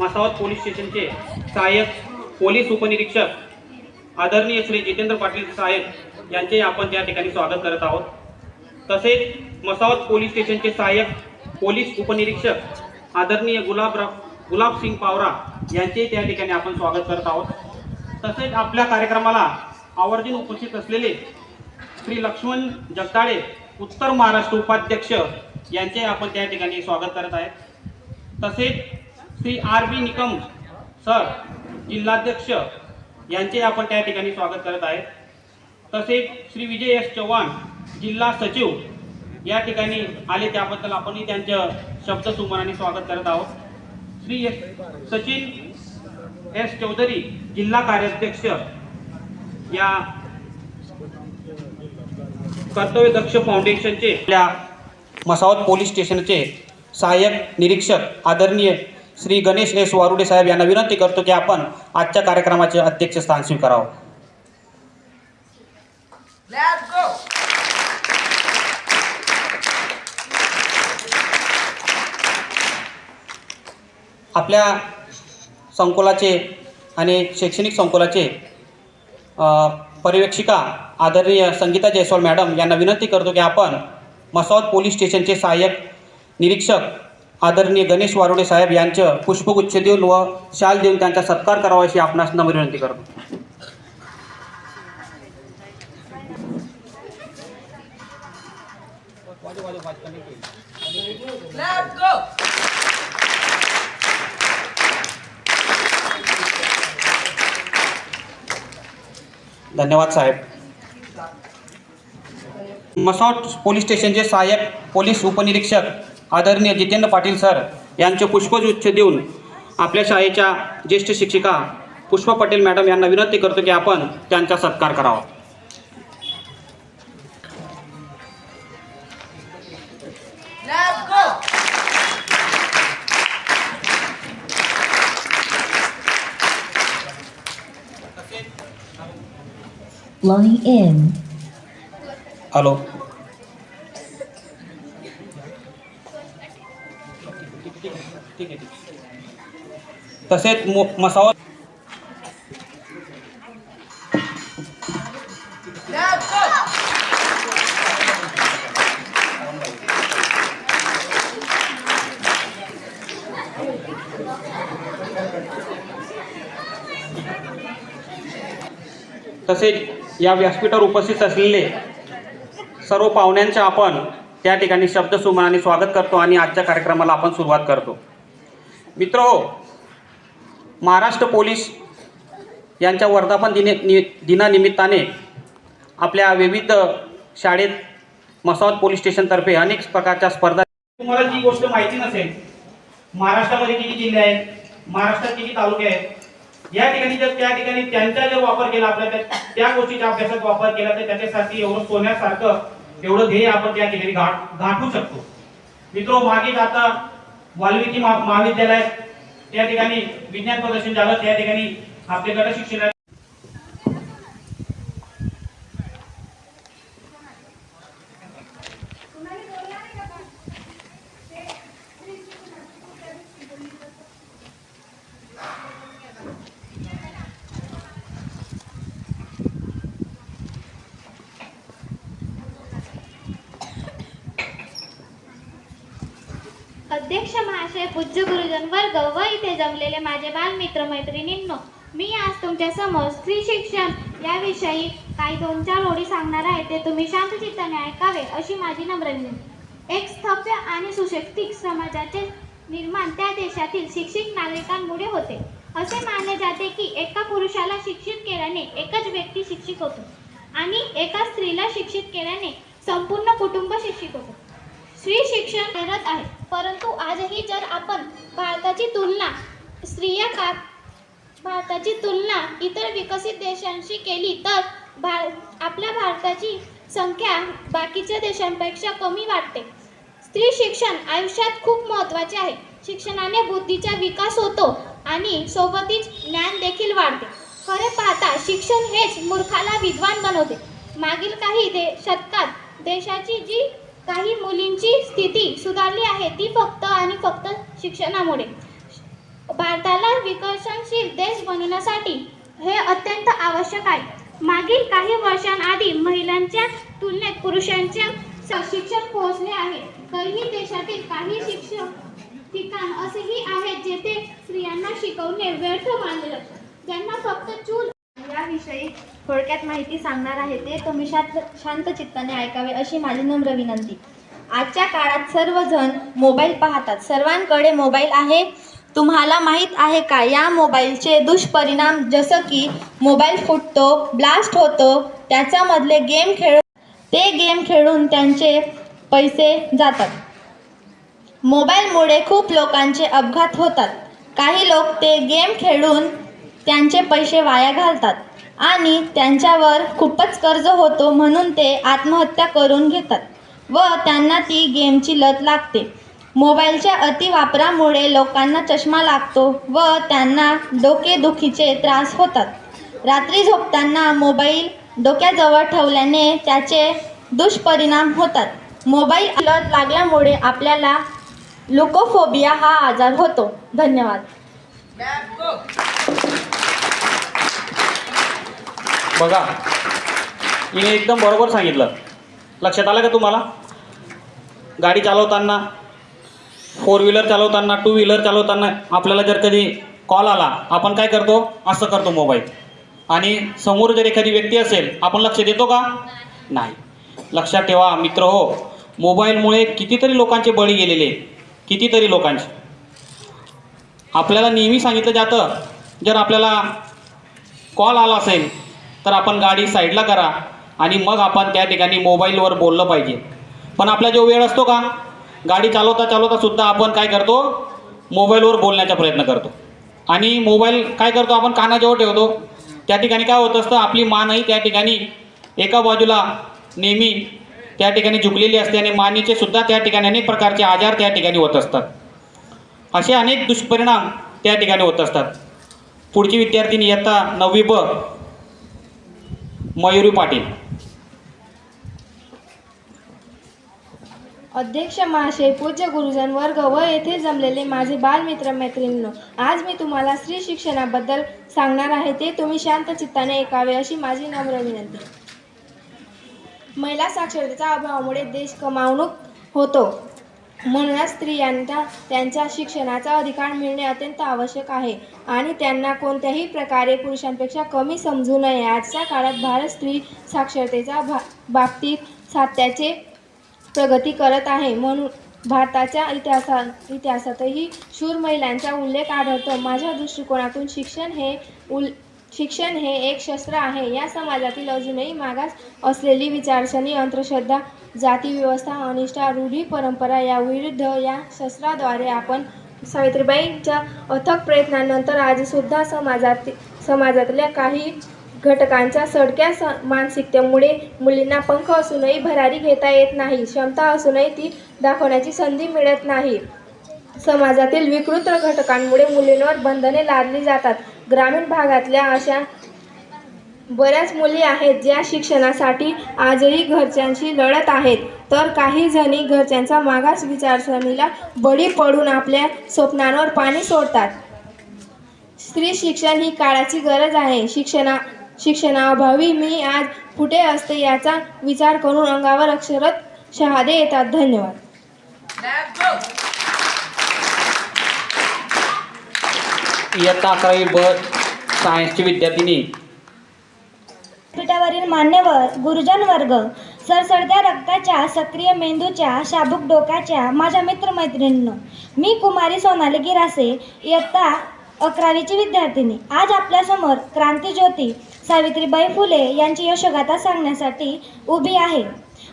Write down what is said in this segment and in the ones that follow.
मसावत police स्टेशनचे सहाय्यक police उपनिरीक्षक आदरणीय श्री जितेंद्र पाटील साहेब यांचे आपण त्या ठिकाणी स्वागत करत आहोत. तसेच मसावत पोलीस स्टेशनचे सहाय्यक पोलीस उपनिरीक्षक आदरणीय गुलाबराव गुलाबसिंग पावरा यांचे त्या ठिकाणी आपण स्वागत करत आहोत. तसेच आपल्या कार्यक्रमाला आवर्जून उपस्थित असलेले श्री लक्ष्मण जगदाळे उत्तर महाराष्ट्र उपाध्यक्ष यांचे आपण त्या ठिकाणी स्वागत करत आहेत. तसेच Shri R B Nikam sir जिल्हाध्यक्ष यांचे आपण त्या ठिकाणी स्वागत करत आहे तसेच श्री विजय एस चव्हाण जिल्हा सचिव या ठिकाणी आले त्याबद्दल आपणही त्यांचं शब्दसुमनाने स्वागत करत आहोत. श्री एस सचिन एस चौधरी जिल्हा कार्याध्यक्ष या कर्तव्य दक्ष फाउंडेशनचे आपल्या मसावत पोलीस स्टेशनचे सहाय्यक निरीक्षक आदरणीय श्री गणेश एस वारुडे साहेब यांना विनंती करतो की आपण आजच्या कार्यक्रमाचे अध्यक्षस्थान स्वीकारावं Let's go! आपल्या संकुलाचे आणि शैक्षणिक संकुलाचे पर्यवेक्षिका आदरणीय संगीता जयस्वाल मॅडम यांना विनंती करतो की आपण मसावत पोलीस स्टेशनचे सहाय्यक निरीक्षक आदरणीय गणेश वारुडे साहेब यांचं पुष्पगुच्छ देऊन व शाल देऊन त्यांचा सत्कार करावा अशी आपणास नम्र विनंती करतो. धन्यवाद साहेब. मसॉट पोलीस स्टेशनचे सहाय्यक पोलीस उपनिरीक्षक आदरणीय जितेंद्र पाटील सर यांचे पुष्पगुच्छ देऊन आपल्या शाळेच्या ज्येष्ठ शिक्षिका पुष्पा पटेल मॅडम यांना विनंती करतो की आपण त्यांचा सत्कार करावा Let's go! Line in. Hello ठीक आहे तसेच मो मसावत तसेच या व्यासपीठावर उपस्थित असलेले सर्व पाहुण्यांचे आपण त्या ठिकाणी शब्दसुमनाने स्वागत करतो आणि आजच्या कार्यक्रमाला आपण सुरुवात करतो. मित्र महाराष्ट्र पोलीस यांच्या वर्धापन दिने नि दिनानिमित्ताने आपल्या विविध शाळेत मसावत पोलीस स्टेशनतर्फे अनेक प्रकारच्या स्पर्धा तुम्हाला जी गोष्ट माहिती नसेल महाराष्ट्रामध्ये किती जिल्हे आहेत महाराष्ट्रात किती तालुके आहेत या ठिकाणी जर त्या ठिकाणी त्यांचा जर वापर केला आपल्या त्या- त्या गोष्टीच्या अभ्यासात वापर केला तर त्याच्यासाठी एवढं सोन्यासारखं एवढं ध्येय आपण त्या ठिकाणी गाठ गाठू शकतो. मित्रो मागे आता वाल्मिकी महा- त्या ठिकाणी विज्ञान प्रदर्शन झालं त्या ठिकाणी आपले गट शिक्षण अध्यक्ष महाशय पूज्य गुरुजन वर्ग व इथे जमलेले माझे बालमित्र मैत्रिणींनो मी आज तुमच्यासमोर स्त्री शिक्षण याविषयी काही दोन चार ओळी सांगणार आहे. ते तुम्ही शांतचित्ताने ऐकावे अशी माझी नम्र विनंती. एक स्थभ्य आणि सुशक्तिक समाजाचे निर्माण त्या देशातील शिक्षित नागरिकांमुळे होते. असे मानले जाते की एका पुरुषाला शिक्षित केल्याने एकच व्यक्ती शिक्षित होतो आणि एका स्त्रीला शिक्षित केल्याने संपूर्ण कुटुंब शिक्षित होतो. स्त्री शिक्षण करत आहे परंतु आजही जर आपण भारताची तुलना स्त्रिया का भारताची तुलना इतर विकसित देशांशी केली तर भार आपल्या भारताची संख्या बाकीच्या देशांपेक्षा कमी वाटते. स्त्री शिक्षण आयुष्यात खूप महत्त्वाचे आहे. शिक्षणाने बुद्धीचा विकास होतो आणि सोबतीच ज्ञान देखील वाढते. खरे पाहता शिक्षण हेच मूर्खाला विद्वान बनवते. मागील काही दे शतकात देशाची जी काही मुलींची स्थिती सुधारली आहे ती फक्त आणि फक्त शिक्षणामुळे. भारताला विकसनशील देश बनवण्यासाठी हे अत्यंत आवश्यक आहे. मागील काही वर्षांआधी महिलांच्या तुलनेत पुरुषांच्या शिक्षण पोहोचले आहे. तरीही देशातील काही शिक्षण ठिकाण असेही आहेत जेथे स्त्रियांना शिकवणे व्यर्थ मानले जाते. ज्यांना फक्त चूल याविषयी थोडक्यात माहिती सांगणार आहे ते तुम्ही शांत शांत चित्ताने ऐकावे अशी माझी नम्र विनंती. आजच्या काळात सर्वजण मोबाईल पाहतात. सर्वांकडे मोबाईल आहे. तुम्हाला माहीत आहे का? या मोबाईलचे दुष्परिणाम जसं की मोबाईल फुटतो ब्लास्ट होतो त्याच्यामधले गेम खेळ ते गेम खेळून त्यांचे पैसे जातात. मोबाईलमुळे खूप लोकांचे अपघात होतात. काही लोक ते गेम खेळून त्यांचे पैसे वाया घालतात आणि त्यांच्यावर खूपच कर्ज होतो म्हणून ते आत्महत्या करून घेतात व त्यांना ती गेमची लत लागते. मोबाईलच्या अतिवापरामुळे लोकांना चष्मा लागतो व त्यांना डोकेदुखीचे त्रास होतात. रात्री झोपताना मोबाईल डोक्याजवळ ठेवल्याने त्याचे दुष्परिणाम होतात. मोबाईल लत लागल्यामुळे आपल्याला लुकोफोबिया हा आजार होतो. धन्यवाद. बघा हिने एकदम बरोबर सांगितलं. लक्षात आलं का तुम्हाला? गाडी चालवताना फोर व्हीलर चालवताना टू व्हीलर चालवताना आपल्याला जर कधी कॉल आला आपण काय करतो? असं करतो मोबाईल. आणि समोर जर एखादी व्यक्ती असेल आपण लक्ष देतो का? नाही. लक्षात ठेवा मित्र हो. मोबाईलमुळे कितीतरी लोकांचे बळी गेलेले कितीतरी लोकांचे. आपल्याला नेहमी सांगितलं जातं जर आपल्याला कॉल आला असेल तर आपण गाडी साईडला करा आणि मग आपण त्या ठिकाणी मोबाईलवर बोललं पाहिजे. पण आपला जो वेळ असतो का? गाडी चालवता चालवता सुद्धा आपण काय करतो? मोबाईलवर बोलण्याचा प्रयत्न करतो. आणि मोबाईल काय करतो? आपण कानाजवळ ठेवतो. त्या ठिकाणी काय होत असतं? आपली मानही त्या ठिकाणी एका बाजूला नेहमी त्या ठिकाणी झुकलेली असते आणि मानेचे सुद्धा त्या ठिकाणी अनेक प्रकारचे आजार त्या ठिकाणी होत असतात. असे अनेक दुष्परिणाम त्या ठिकाणी होत असतात. पुढची विद्यार्थिनी इयत्ता नववी ब. मयुरी पाटील. अध्यक्ष महाशय पूज्य गुरुजन वर्ग व येथे जमलेले माझे बालमित्र मैत्रिणींनो आज मी तुम्हाला स्त्री शिक्षणाबद्दल सांगणार आहे. ते तुम्ही शांत चित्ताने ऐकावे अशी माझी नम्र विनंती. महिला साक्षरतेच्या अभावामुळे देश कमावणूक होतो. म्हणूनच स्त्रियांना त्यांच्या शिक्षणाचा अधिकार मिळणे अत्यंत आवश्यक आहे आणि त्यांना कोणत्याही प्रकारे पुरुषांपेक्षा कमी समजू नये. आजच्या काळात भारत स्त्री साक्षरतेच्या भा बाबतीत सात्याचे प्रगती करत आहे. म्हणून भारताच्या इतिहासात इतिहासातही शूर महिलांचा उल्लेख आढळतो. माझ्या दृष्टिकोनातून शिक्षण हे उल शिक्षण हे एक शस्त्र आहे. या समाजातील अजूनही मागास असलेली विचारसरणी अंधश्रद्धा जातीव्यवस्था अनिष्ठा रूढी परंपरा या विरुद्ध या शस्त्राद्वारे आपण सावित्रीबाईंच्या अथक प्रयत्नानंतर आजसुद्धा समाजात समाजातल्या काही घटकांच्या सडक्या स मानसिकतेमुळे मुलींना पंख असूनही भरारी घेता येत नाही क्षमता असूनही ती दाखवण्याची संधी मिळत नाही. समाजातील विकृत घटकांमुळे मुलींवर बंधने लादली जातात. ग्रामीण भागातल्या अशा बऱ्याच मुली आहेत ज्या शिक्षणासाठी आजही घरच्यांशी लढत आहेत. तर काही जणी घरच्यांचा मागास विचारसरणीला बळी पडून आपल्या स्वप्नांवर पाणी सोडतात. स्त्री शिक्षण ही काळाची गरज आहे. शिक्षणा शिक्षणाअभावी मी आज कुठे असते याचा विचार करून अंगावर अक्षरत शहादे येतात. धन्यवाद. इयत्ता अकरावी ब सायन्सची विद्यार्थिनी. पीठावरील मान्यवर गुरुजन वर्ग सरसडत्या रक्ताच्या सक्रिय मेंदूच्या शाबूक डोक्याच्या माझ्या मित्रमैत्रिणींनो मी कुमारी सोनाली गिरासे इयत्ता अकरावीची विद्यार्थिनी. आज आपल्यासमोर क्रांतीज्योती सावित्रीबाई फुले यांची यशोगाथा सांगण्यासाठी उभी आहे.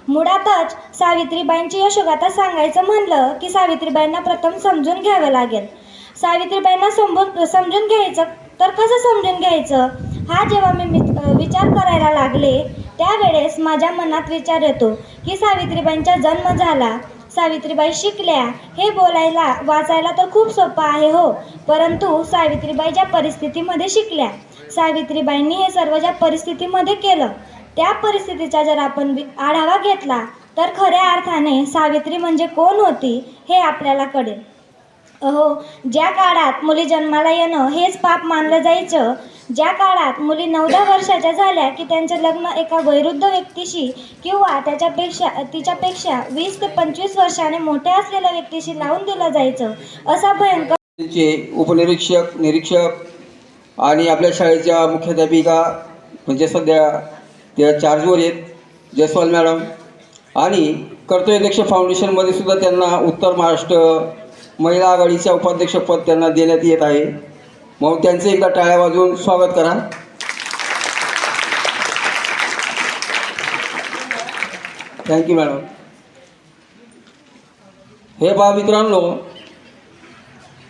मुळातच सावित्रीबाईंची यशोगाथा सांगायचं म्हणलं की सावित्रीबाईंना प्रथम समजून घ्यावं लागेल. सावित्रीबाईंना समजून समजून घ्यायचं तर कसं समजून घ्यायचं? हा जेव्हा मी विचार करायला लागले त्यावेळेस माझ्या मनात विचार येतो की सावित्रीबाईंचा जन्म झाला. सावित्रीबाई शिकल्या. हे बोलायला वाचायला तर खूप सोपं आहे हो परंतु सावित्रीबाई ज्या परिस्थितीमध्ये शिकल्या सावित्रीबाईंनी हे सर्व ज्या परिस्थितीमध्ये केलं त्या परिस्थितीचा जर आपण आढावा घेतला तर खऱ्या अर्थाने सावित्री म्हणजे कोण होती हे आपल्याला कळेल. अहो ज्या काळात मुली जन्माला येणं हेच पाप मानलं जायचं ज्या काळात मुली नऊ दहा वर्षाच्या झाल्या की त्यांचं लग्न एका वैरुद्ध व्यक्तीशी किंवा त्याच्यापेक्षा तिच्यापेक्षा वीस ते पंचवीस वर्षाने मोठ्या असलेल्या व्यक्तीशी लावून दिलं जायचं असा भयंकर उपनिरीक्षक निरीक्षक आणि आपल्या शाळेच्या मुख्याध्यापिका म्हणजे सध्या त्या चार्जवर आहेत जयस्वाल मॅडम. आणि कर्तव्यध्यक्ष फाउंडेशनमध्ये सुद्धा त्यांना उत्तर महाराष्ट्र महिला आघाडीच्या उपाध्यक्षपद त्यांना देण्यात येत आहे. मग त्यांचं एकदा टाळ्या वाजवून स्वागत करा. थँक्यू मॅडम हे बा मित्रांनो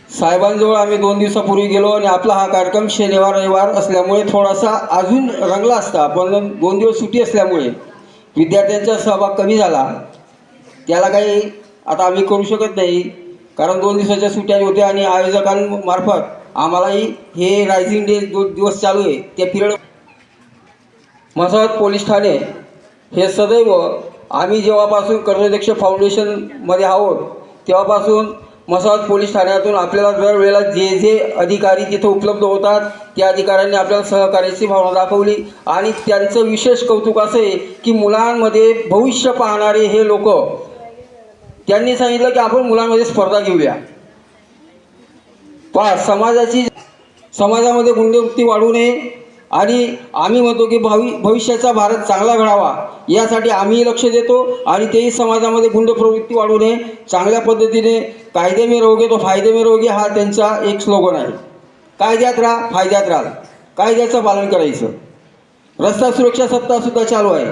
साहेबांजवळ आम्ही दोन दिवसापूर्वी गेलो आणि आपला हा कार्यक्रम शनिवार रविवार असल्यामुळे थोडासा अजून रंगला असता पण दोन दिवस सुट्टी असल्यामुळे विद्यार्थ्यांचा सहभाग कमी झाला. त्याला काही आता आम्ही करू शकत नाही कारण दोन दिवसाच्या सुट्ट्या होत्या आणि आयोजकांमार्फत आम्हालाही हे रायझिंग डे जो दिवस चालू आहे त्या पिरियड मसावत पोलीस ठाणे हे सदैव आम्ही जेव्हापासून कर्णाध्यक्ष फाउंडेशनमध्ये आहोत तेव्हापासून मसावत पोलीस ठाण्यातून आपल्याला दरवेळेला जे जे अधिकारी तिथं उपलब्ध होतात त्या अधिकाऱ्यांनी आपल्याला सहकार्याची भावना दाखवली. आणि त्यांचं विशेष कौतुक असं आहे की मुलांमध्ये भविष्य पाहणारे हे लोक त्यांनी सांगितलं की आपण मुलांमध्ये स्पर्धा घेऊया. पहा समाजाची समाजामध्ये गुंडवृत्ती वाढू नये. आणि आम्ही म्हणतो की भावी भविष्याचा भारत चांगला घडावा यासाठी आम्ही लक्ष देतो आणि तेही समाजामध्ये गुंड प्रवृत्ती वाढू नये. चांगल्या पद्धतीने कायदे में रहोगे तो फायदे में रहोगे हा त्यांचा एक स्लोगन आहे. कायद्यात राहा फायद्यात राहा. कायद्याचं पालन करायचं. रस्ता सुरक्षा सप्ताहसुद्धा चालू आहे.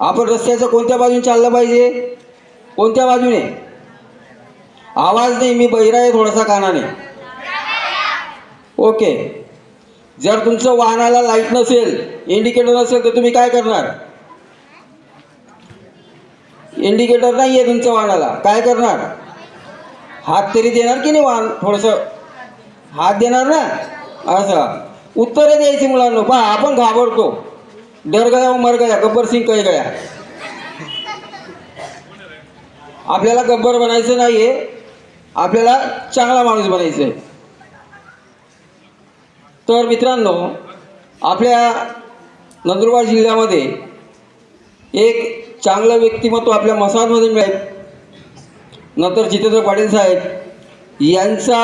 आपण रस्त्याचं कोणत्या बाजूने चाललं पाहिजे? कोणत्या बाजूने? आवाज नाही मी बहिरा आहे थोडासा कानाने. ओके. जर तुमचं वाहनाला लाइट नसेल इंडिकेटर नसेल तर तुम्ही काय करणार? इंडिकेटर नाही आहे तुमच्या वाहनाला. काय करणार? हात तरी देणार की नाही वाहन? थोडंसं हात देणार ना? असं. उत्तरे द्यायची मुलांना. पहा आपण घाबरतो. डर गया मर गया गब्बर सिंग कै गया आपल्याला गब्बर बनायचं नाही आहे आपल्याला चांगला माणूस बनायचं आहे तर मित्रांनो आपल्या नंदुरबार जिल्ह्यामध्ये एक चांगलं व्यक्तिमत्व आपल्या मसाजमध्ये मिळेल. नंतर जितेंद्र पाटील साहेब यांचा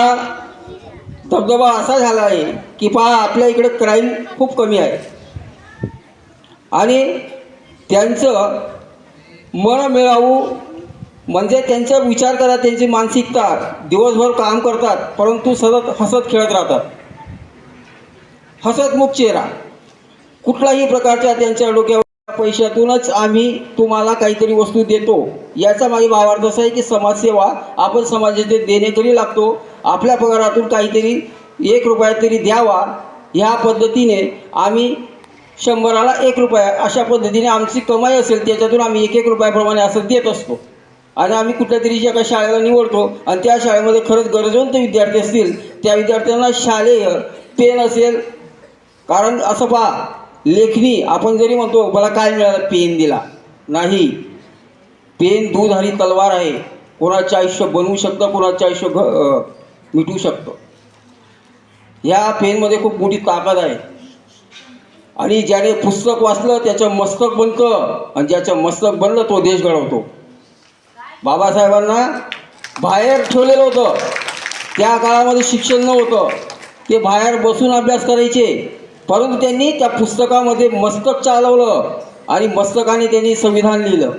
दबदबा असा झाला आहे की पहा आपल्या इकडे क्राईम खूप कमी आहे. आणि त्यांचं मन मिळावू म्हणजे त्यांचा विचार करा त्यांची मानसिकता दिवसभर काम करतात परंतु सतत हसत खेळत राहतात. हसतमुख चेहरा. कुठलाही प्रकारच्या त्यांच्या डोक्यावर पैशातूनच आम्ही तुम्हाला काहीतरी वस्तू देतो. याचा माझी भावार्थ असा आहे की समाजसेवा आपण समाजाचे देणेकरी लागतो. आपल्या पगारातून काहीतरी एक रुपया तरी द्यावा. ह्या पद्धतीने आम्ही शंभराला एक रुपया अशा पद्धतीने आमची कमाई असेल त्याच्यातून आम्ही एक एक रुपयाप्रमाणे असं देत असतो. आणि आम्ही कुठल्या तरी एका शाळेला निवडतो आणि त्या शाळेमध्ये खरंच गरजवंत विद्यार्थी असतील त्या विद्यार्थ्यांना शालेय पेन असेल कारण असं पहा लेखणी आपण जरी म्हणतो मला काय मिळालं? पेन दिला. नाही. पेन दूध आणि तलवार आहे. कोणाचं आयुष्य बनवू शकतं कोणाचं आयुष्य घ मिटू मिटवू शकतं? ह्या पेनमध्ये खूप मोठी ताकद आहे. आणि ज्याने पुस्तक वाचलं त्याचं मस्तक बनतं आणि ज्याचं मस्तक बनलं तो देश घडवतो. बाबासाहेबांना बाहेर ठेवलेलं होतं. त्या काळामध्ये शिक्षण नव्हतं. ते बाहेर बसून अभ्यास करायचे. परंतु त्यांनी त्या पुस्तकामध्ये मस्तक चालवलं आणि मस्तकाने त्यांनी संविधान लिहिलं.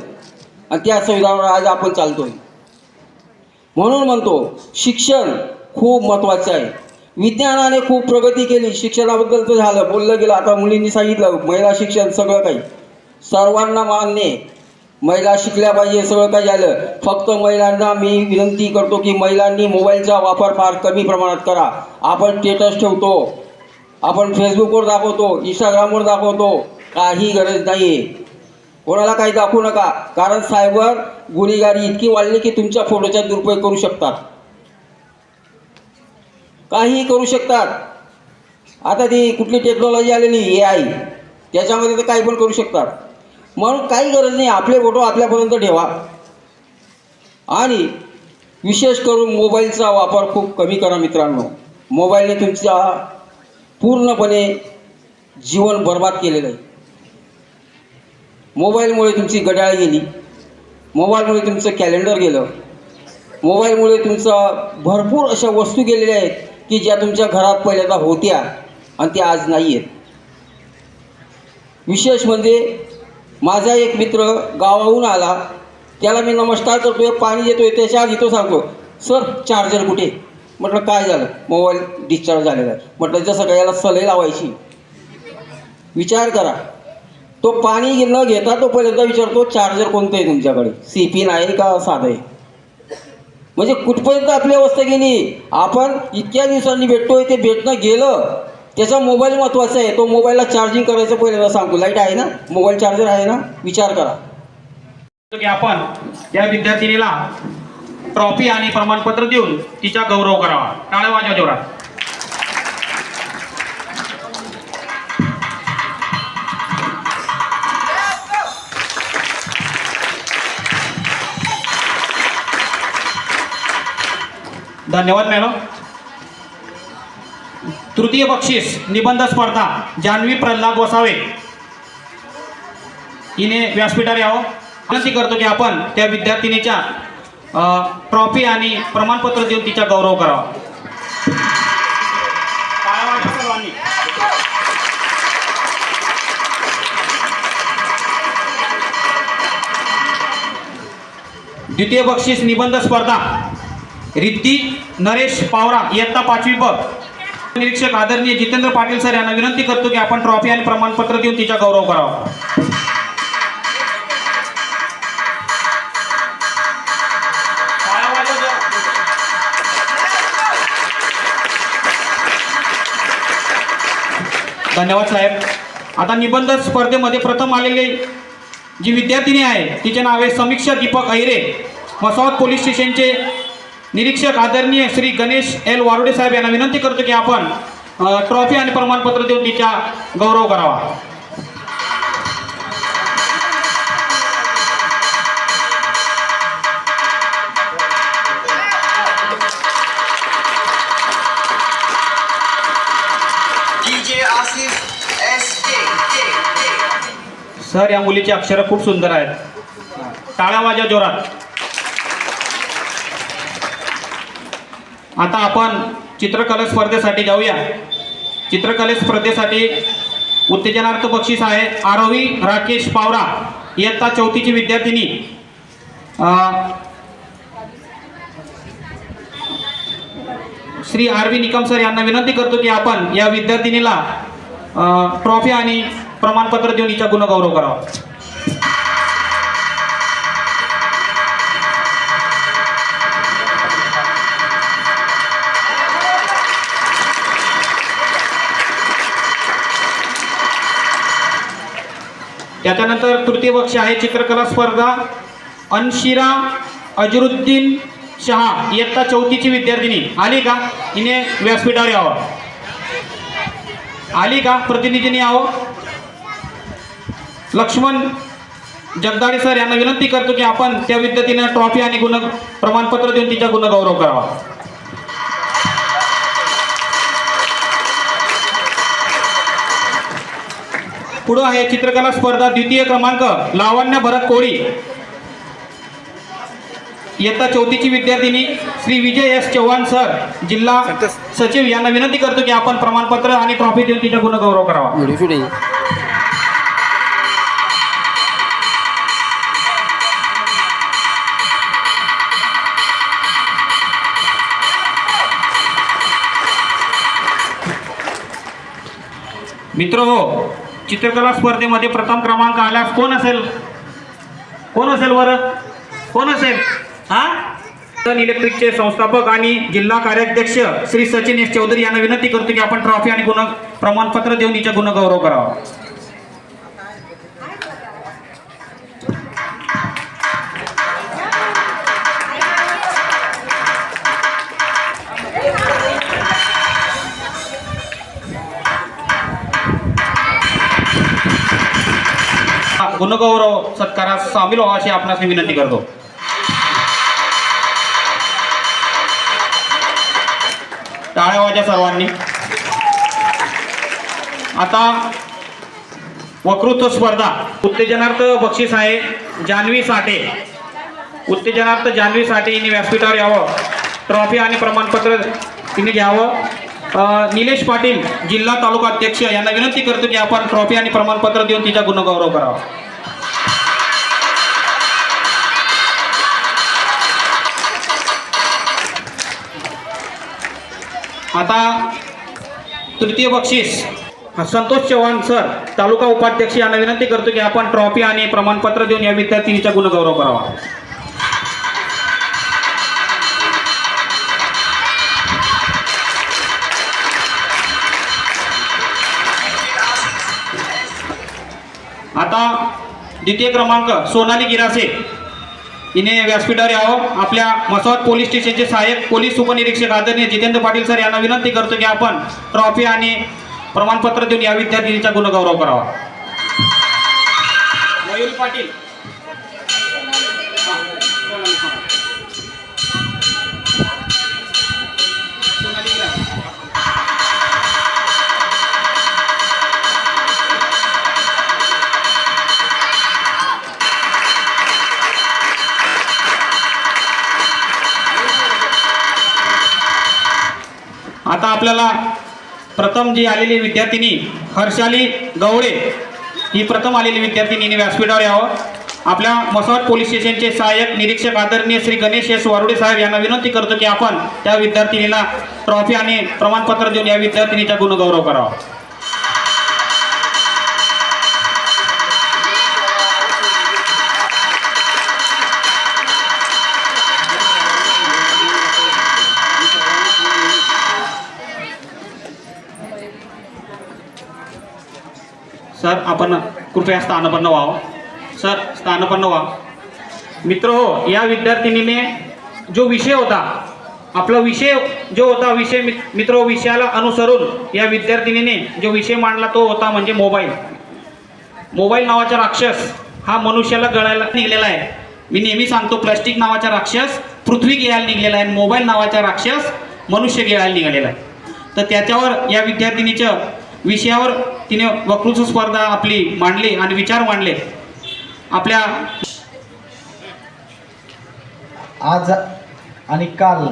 आणि त्या संविधानावर आज आपण चालतोय. म्हणून म्हणतो शिक्षण खूप महत्त्वाचं आहे. विज्ञानाने खूप प्रगती केली. शिक्षणाबद्दल तर झालं बोललं गेलं. आता मुलींनी सांगितलं महिला शिक्षण सगळं काही. सर्वांना मान्य महिला शिकल्या पाहिजे सगळं काही झालं. फक्त महिलांना मी विनंती करतो की महिलांनी मोबाईलचा वापर फार कमी प्रमाणात करा. आपण स्टेटस ठेवतो. आपण फेसबुकवर दाखवतो इंस्टाग्रामवर दाखवतो काही गरज नाही आहे कोणाला काही दाखवू नका कारण सायबर गुन्हेगारी इतकी वाढली की तुमच्या फोटोचा दुरुपयोग करू शकतात. काहीही करू शकतात. आता ती कुठली टेक्नॉलॉजी आलेली ए आय त्याच्यामध्ये तर काही पण करू शकतात. म्हणून काही गरज नाही आपले फोटो आपल्यापर्यंत ठेवा. आणि विशेष करून मोबाईलचा वापर खूप कमी करा मित्रांनो. मोबाईलने तुमचा पूर्णपणे जीवन बर्बाद केलेलं आहे. मोबाईलमुळे तुमची घड्याळ गेली मोबाईलमुळे तुमचं कॅलेंडर गेलं मोबाईलमुळे तुमचं भरपूर अशा वस्तू गेलेल्या आहेत की ज्या तुमच्या घरात पहिल्यांदा होत्या आणि त्या आज नाही आहेत. विशेष म्हणजे माझा एक मित्र गावाहून आला त्याला मी नमस्कार करतोय पाणी देतोय त्याच्या आधी तो सांगतो सर चार्जर कुठे? म्हटलं काय झालं? मोबाईल डिस्चार्ज झालेला आहे. म्हटलं जसं काय याला सलई लावायची. विचार करा. तो पाणी न घेता तो पहिल्यांदा विचारतो चार्जर कोणतं आहे तुमच्याकडे? सी पिन आहे का साधं आहे? म्हणजे कुठपर्यंत आपली अवस्था गेली? आपण इतक्या दिवसांनी भेटतोय ते भेटणं गेलं. त्याचा मोबाईल महत्त्वाचा आहे. तो मोबाईलला चार्जिंग करायचं पहिल्यांदा सांगतो. लाइट आहे ना? मोबाईल चार्जर आहे ना? विचार करा. की आपण त्या विद्यार्थिनीला ट्रॉफी आणि प्रमाणपत्र देऊन तिचा गौरव करावा. टाळ्या वाजवा जोरात. धन्यवाद मॅडम तृतीय बक्षीस निबंध स्पर्धा जान्हवी प्रल्हाद वसावे. हिने व्यासपीठावर यावं. विनंती करतो की आपण त्या विद्यार्थिनीच्या ट्रॉफी आणि प्रमाणपत्र देऊन तिचा गौरव करावा. सर्वांनी. द्वितीय बक्षीस निबंध स्पर्धा. रिद्धी नरेश पावरा इयत्ता पाचवी ब निरीक्षक आदरणीय जितेंद्र पाटील सर यांना विनंती करतो की आपण ट्रॉफी आणि प्रमाणपत्र देऊन तिचा गौरव करावा. धन्यवाद साहेब. आता निबंध स्पर्धेमध्ये प्रथम आलेले जी विद्यार्थिनी आहे तिचे नाव आहे समीक्षा दीपक अहिरे. मसावत पोलीस स्टेशनचे निरीक्षक आदरणीय श्री गणेश एल वारुडे साहेब यांना विनंती करतो की आपण ट्रॉफी आणि प्रमाणपत्र देऊन तिचा गौरव करावा. सर या मुलीची अक्षरं खूप सुंदर आहेत. टाळ्या वाजा जोरात. आता आपण चित्रकला स्पर्धेसाठी जाऊया. चित्रकले स्पर्धेसाठी उत्तेजनार्थ बक्षीस आहे आरोही राकेश पावरा. इयत्ता चौथीची विद्यार्थिनी. Shri R V Nikam sir यांना विनंती करतो की आपण या विद्यार्थिनीला ट्रॉफी आणि प्रमाणपत्र देऊन हिचा गुणगौरव करावा. त्याच्यानंतर तृतीय पक्ष आहे चित्रकला स्पर्धा. अनशिरा अजरुद्दीन शहा इयत्ता चौथीची विद्यार्थिनी. आली का? हिने व्यासपीठावर यावं. आली का? प्रतिनिधीने यावं? लक्ष्मण जगदाळे सर यांना विनंती करतो की आपण त्या विद्यार्थीनं ट्रॉफी आणि गुण प्रमाणपत्र देऊन तिचा गुणगौरव करावा. पुढं आहे चित्रकला स्पर्धा द्वितीय क्रमांक लावण्य भरत कोळी. इयत्ता चौथीची विद्यार्थिनी श्री विजय एस चव्हाण सर जिल्हा सचिव यांना विनंती करतो की आपण प्रमाणपत्र आणि ट्रॉफी देऊन तिचा गुणगौरव करावा. मित्र हो चित्रकला स्पर्धेमध्ये प्रथम क्रमांक आल्यास कोण असेल? कोण असेल बरं? कोण असेल? हा? सन इलेक्ट्रिकचे संस्थापक आणि जिल्हा कार्याध्यक्ष श्री सचिन एस चौधरी यांना विनंती करतो की आपण ट्रॉफी आणि गुण प्रमाणपत्र देऊन हिचा गुणगौरव करावा. गुणगौरव सत्कारात सामील व्हा अशी आपणास मी विनंती करतो. टाळ्या सर्वांनी. आता वक्तृत्व स्पर्धा. उत्तेजनार्थ बक्षीस आहे जान्हवी साठे. उत्तेजनार्थ जान्हवी साठे यांनी व्यासपीठावर यावं. ट्रॉफी आणि प्रमाणपत्र तिने घ्यावं. निलेश पाटील जिल्हा तालुका अध्यक्ष यांना विनंती करतो की आपण ट्रॉफी आणि प्रमाणपत्र देऊन तिचा गुणगौरव करावा आता तृतीय बक्षीस. संतोष चव्हाण सर तालुका उपाध्यक्ष यांना विनंती करतो की आपण ट्रॉफी आणि प्रमाणपत्र देऊन या विद्यार्थिनीचा गुणगौरव करावा द्वितीय क्रमांक सोनाली गिरासे. हिने व्यासपीठावर यावं. आपल्या मसवात पोलीस स्टेशनचे सहाय्यक पोलीस उपनिरीक्षक आदरणीय जितेंद्र पाटील सर यांना विनंती करतो की आपण ट्रॉफी आणि प्रमाणपत्र देऊन या विद्यार्थिनीचा गुणगौरव करावा. मयूर पाटील. आता आपल्याला प्रथम जी आलेली विद्यार्थिनी हर्षाली गवळे ही प्रथम आलेली विद्यार्थिनीने व्यासपीठावर यावं. आपल्या मसवाड पोलीस स्टेशनचे सहाय्यक निरीक्षक आदरणीय श्री गणेश एस वारुडे साहेब यांना विनंती करतो की आपण त्या विद्यार्थिनीला ट्रॉफी आणि प्रमाणपत्र देऊन या विद्यार्थिनीचा गुणगौरव करावा. कृपया स्थानपन्न व्हावं. सर स्थानपन्न व्हा. मित्र हो या विद्यार्थिनीने जो विषय होता आपला विषय जो होता विषय मित्र हो, विषयाला अनुसरून या विद्यार्थिनीने जो विषय मांडला तो होता म्हणजे मोबाईल. मोबाईल नावाचा राक्षस हा मनुष्याला गळायला निघलेला आहे. मी नेहमी सांगतो प्लास्टिक नावाचा राक्षस पृथ्वी गिळायला निघलेला आहे आणि मोबाईल नावाचा राक्षस मनुष्य गिळायला निघालेला आहे. तर त्याच्यावर या विद्यार्थिनीच्या विषयावर तिने वक्तृत्व स्पर्धा आपली मांडली आणि विचार मांडले. आपल्या आज आणि काल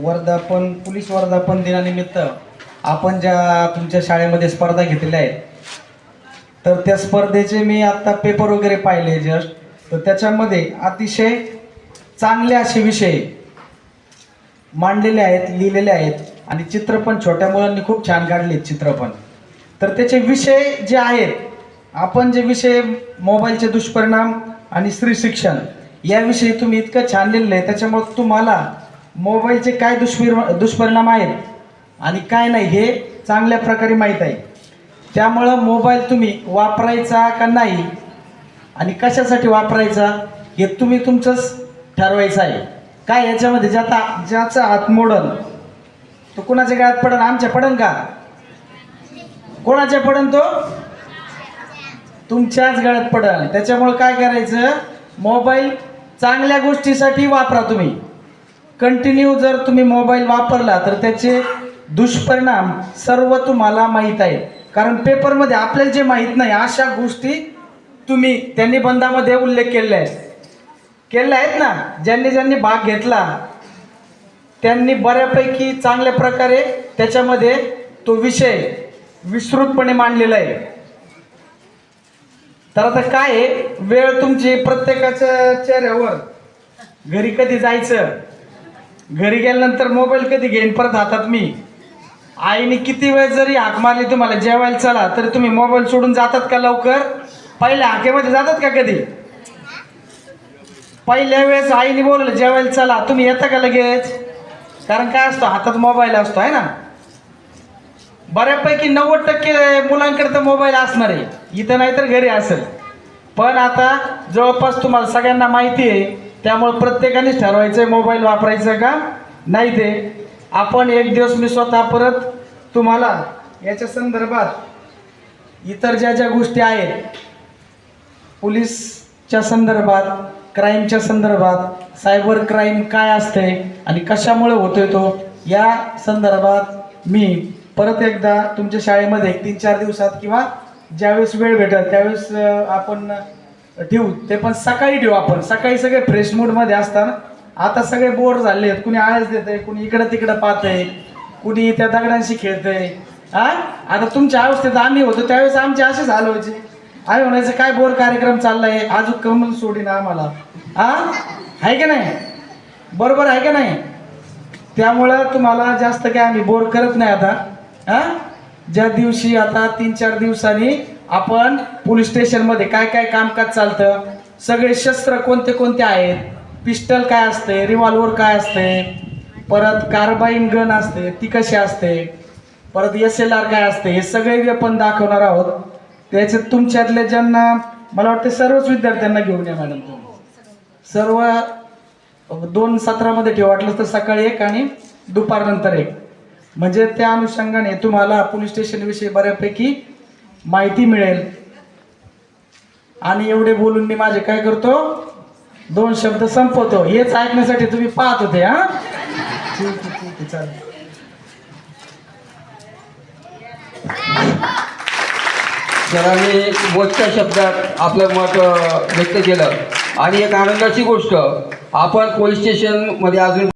वर्धापन पोलीस वर्धापन दिनानिमित्त आपण ज्या तुमच्या शाळेमध्ये स्पर्धा घेतलेल्या आहेत तर त्या स्पर्धेचे मी आत्ता पेपर वगैरे पाहिले जस्ट तर त्याच्यामध्ये अतिशय चांगले असे विषय मांडलेले आहेत लिहिलेले आहेत आणि चित्र पण छोट्या मुलांनी खूप छान काढले चित्र पण. तर त्याचे विषय जे आहेत आपण जे विषय मोबाईलचे दुष्परिणाम आणि स्त्री शिक्षण याविषयी तुम्ही इतकं छान लिहिलं आहे त्याच्यामुळे तुम्हाला मोबाईलचे काय दुष्परिणाम दुष्परिणाम आहेत आणि काय नाही हे चांगल्या प्रकारे माहीत आहे. त्यामुळं मोबाईल तुम्ही वापरायचा का नाही आणि कशासाठी वापरायचा हे तुम्ही तुमचंच ठरवायचं आहे. काय याच्यामध्ये ज्याचा ज्याचा हात मोडन तो कुणाच्या गळ्यात पडन? आमच्या पडन का? कोणाच्या पडन तो? तुमच्याच गळ्यात पडल त्याच्यामुळे काय करायचं? मोबाईल चांगल्या गोष्टीसाठी वापरा तुम्ही. कंटिन्यू जर तुम्ही मोबाईल वापरला तर त्याचे दुष्परिणाम सर्व तुम्हाला माहीत आहे कारण पेपरमध्ये आपल्याला जे माहीत नाही अशा गोष्टी तुम्ही त्या निबंधामध्ये उल्लेख केलेला आहे केलेला आहेत ना? ज्यांनी ज्यांनी भाग घेतला त्यांनी बऱ्यापैकी चांगल्या प्रकारे त्याच्यामध्ये तो विषय विस्तृतपणे मांडलेलं आहे. तर आता काय आहे? वेळ तुमची प्रत्येकाच्या चेहऱ्यावर. घरी कधी जायचं? घरी गेल्यानंतर मोबाईल कधी घेईन? परत हातात मी. आईने किती वेळ जरी हाक मारली तुम्हाला जेवायला चला तरी तुम्ही मोबाईल सोडून जातात का लवकर? पहिल्या हाकेमध्ये जातात का कधी? पहिल्या वेळेस आईने बोललं जेवायला चला तुम्ही येता का लगेच? कारण काय असतो हातात मोबाईल असतो आहे ना? बऱ्यापैकी नव्वद टक्के मुलांकडे तर मोबाईल असणार आहे. इथं नाही तर घरी असेल. पण आता जवळपास तुम्हाला सगळ्यांना माहिती आहे त्यामुळे प्रत्येकानेच ठरवायचं आहे मोबाईल वापरायचं का? नाही ते. आपण एक दिवस मी स्वतः परत तुम्हाला याच्या संदर्भात इतर ज्या ज्या गोष्टी आहेत पोलीसच्या संदर्भात क्राईमच्या संदर्भात सायबर क्राईम काय असते आणि कशामुळे होतोय तो या संदर्भात मी परत एकदा तुमच्या शाळेमध्ये एक तीन चार दिवसात किंवा ज्यावेळेस वेळ भेटेल त्यावेळेस आपण ठेवू. ते पण सकाळी ठेवू आपण. सकाळी सगळे फ्रेश मूडमध्ये असताना आता सगळे बोर झाले आहेत. कुणी आळस देत आहे कुणी इकडं तिकडं पाहतंय कुणी त्या दगडांशी खेळतंय. हा आता तुमच्या अवस्थेत आम्ही होतो त्यावेळेस आमचे असे झाले होते. आम्ही म्हणायचं काय बोर कार्यक्रम चाललाय? अजून कमल सोडीन आम्हाला. हा आहे का नाही? बरोबर आहे का नाही? त्यामुळं तुम्हाला जास्त काय आम्ही बोर करत नाही आता. हा? ज्या दिवशी आता तीन चार दिवसांनी आपण पोलीस स्टेशनमध्ये काय काय कामकाज चालतं सगळे शस्त्र कोणते कोणते आहेत पिस्टल काय असते रिव्हॉल्वर काय असते परत कार्बाईन गन असते ती कशी असते परत एस एल आर काय असते हे सगळे वेपन दाखवणार आहोत. त्याच्यात तुमच्यातले ज्यांना मला वाटतं सर्वच विद्यार्थ्यांना घेऊन या मॅडम तुम्ही. सर्व दोन सत्रामध्ये ठेव वाटलं तर सकाळी एक आणि दुपारनंतर एक. म्हणजे त्या अनुषंगाने तुम्हाला पोलीस स्टेशनविषयी बऱ्यापैकी माहिती मिळेल. आणि एवढे बोलून मी माझे काय करतो? दोन शब्द संपवतो. हेच ऐकण्यासाठी तुम्ही पाहत होते हा? ठीक आहे ठीक आहे चालेल. सरांनी मोजक्या शब्दात आपलं मत व्यक्त केलं. आणि एक आनंदाची गोष्ट आपण पोलीस स्टेशनमध्ये अजून